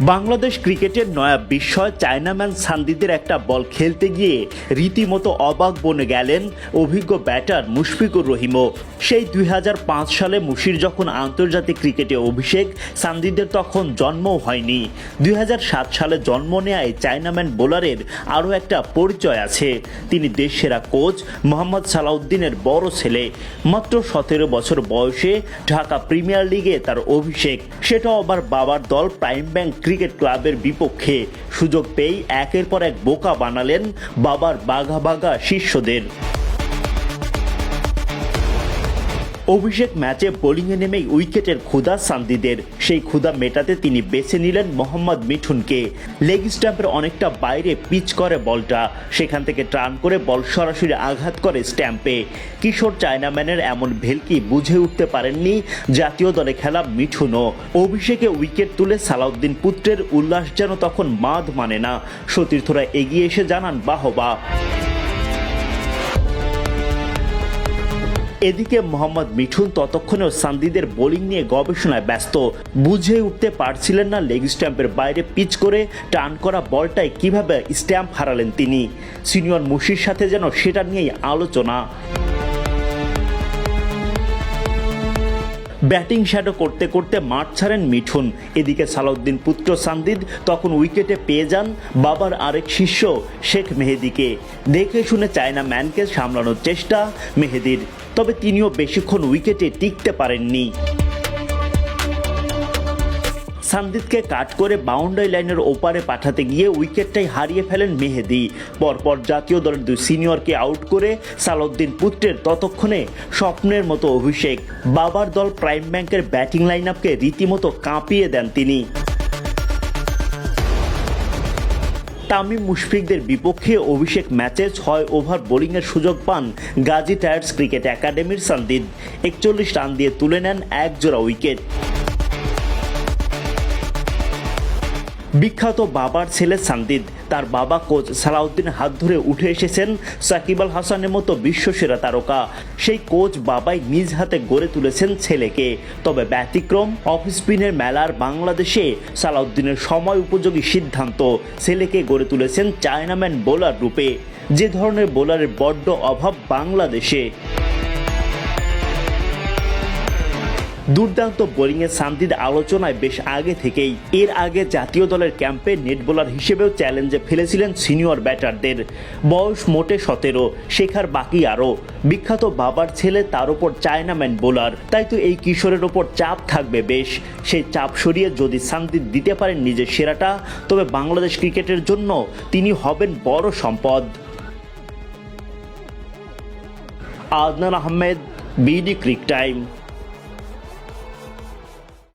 বাংলাদেশ ক্রিকেটের নয়া বিস্ময় চায়নাম্যান সান্দিদের একটা বল খেলতে গিয়ে রীতিমতো অবাক বনে গেলেন অভিজ্ঞ ব্যাটার মুশফিকুর রহিমও। সেই দুই হাজার পাঁচ সালে মুশির যখন আন্তর্জাতিক ক্রিকেটে অভিষেক, সান্দিদের তখন জন্মও হয়নি। দুই হাজার সাত সালে জন্ম নেয় চায়নাম্যান বোলারের আরও একটা পরিচয় আছে। তিনি দেশসেরা কোচ মোহাম্মদ সালাউদ্দিনের বড় ছেলে। মাত্র সতেরো বছর বয়সে ঢাকা প্রিমিয়ার লিগে তার অভিষেক। সেটাও আবার বাবার দল প্রাইম ব্যাংক ক্রিকেট ক্লাবের বিপক্ষে সুযোগ পেয়েই একের পর এক বোকা বানালেন বাবার বাঘা বাঘা শিষ্যদের। অভিষেক ম্যাচে বোলিংয়ে নেমেই উইকেটের ক্ষুধা সান্দিদের। সেই ক্ষুধা মেটাতে তিনি বেছে নিলেন মোহাম্মদ মিঠুনকে। লেগ স্ট্যাম্পের অনেকটা বাইরে পিচ করে বলটা। সেখান থেকে টার্ন করে বল সরাসরি আঘাত করে স্ট্যাম্পে। কিশোর চায়নাম্যানের এমন ভেলকি বুঝে উঠতে পারেননি জাতীয় দলে খেলা মিঠুনও। অভিষেকে উইকেট তুলে সালাউদ্দিন পুত্রের উল্লাস যেন তখন মাধ মানে না। সতীর্থরা এগিয়ে এসে জানান বাহবা। এদিকে মোহাম্মদ মিঠুন ততক্ষণেও সান্দিদের বোলিং নিয়ে গবেষণায় ব্যস্ত। বুঝে উঠতে পারছিলেন না লেগ স্ট্যাম্পের বাইরে পিচ করে টান করা বলটায় কীভাবে স্ট্যাম্প হারালেন তিনি। সিনিয়র মুশির সাথে যেন সেটা নিয়েই আলোচনা। ব্যাটিং শ্যাডো করতে করতে মাঠ ছাড়েন মিঠুন। এদিকে সালাউদ্দিন পুত্র সান্দিদ তখন উইকেটে পেয়ে যান বাবার আরেক শিষ্য শেখ মেহেদিকে। দেখে শুনে চায়না ম্যানকে সামলানোর চেষ্টা মেহেদির। তবে তিনিও বেশিক্ষণ উইকেটে টিকতে পারেননি। সান্দিদকে কাট করে বাউন্ডারি লাইনের ওপারে পাঠাতে গিয়ে উইকেটটাই হারিয়ে ফেলেন মেহেদি। পরপর জাতীয় দলের দুই সিনিয়রকে আউট করে সালাউদ্দিন পুত্রের ততক্ষণে স্বপ্নের মতো অভিষেক। বাবার দল প্রাইম ব্যাংকের ব্যাটিং লাইন আপকে রীতিমতো কাঁপিয়ে দেন তিনি। তামিম মুশফিকদের বিপক্ষে অভিষেক ম্যাচে ছয় ওভার বোলিংয়ের সুযোগ পান গাজী টায়ার্স ক্রিকেট একাডেমির সন্দিদ একচল্লিশ রান দিয়ে তুলে নেন এক জোড়া উইকেট। বিখ্যাত বাবার ছেলে সান্দিদ তার বাবা কোচ সালাউদ্দিন হাত ধরে উঠে এসেছেন সাকিব আল হাসানের মতো বিশ্বসেরা তারকা। সেই কোচ বাবাই নিজ হাতে গড়ে তুলেছেন ছেলেকে। তবে ব্যতিক্রম অফ স্পিনের মেলার বাংলাদেশে সালাউদ্দিনের সময় উপযোগী সিদ্ধান্ত ছেলেকে গড়ে তুলেছেন চায়নাম্যান বোলার রূপে। যে ধরনের বোলারের বড্ড অভাব বাংলাদেশে। দুর্দান্ত বোলিংয়ে সান্দিদ আলোচনায় বেশ আগে থেকেই। এর আগে জাতীয় দলের ক্যাম্পে নেট বোলার হিসেবেও চ্যালেঞ্জে ফেলেছিলেন সিনিয়র ব্যাটারদের। বয়স মোটে সতেরো, শেখার বাকি আরও। বিখ্যাত বাবার ছেলে তার ওপর চায়নাম্যান বোলার। তাই তো এই কিশোরের ওপর চাপ থাকবে বেশ। সেই চাপ সরিয়ে যদি সান্দিদ দিতে পারেন নিজের সেরাটা, তবে বাংলাদেশ ক্রিকেটের জন্য তিনি হবেন বড় সম্পদ। Adnan Ahmed, BD cric time.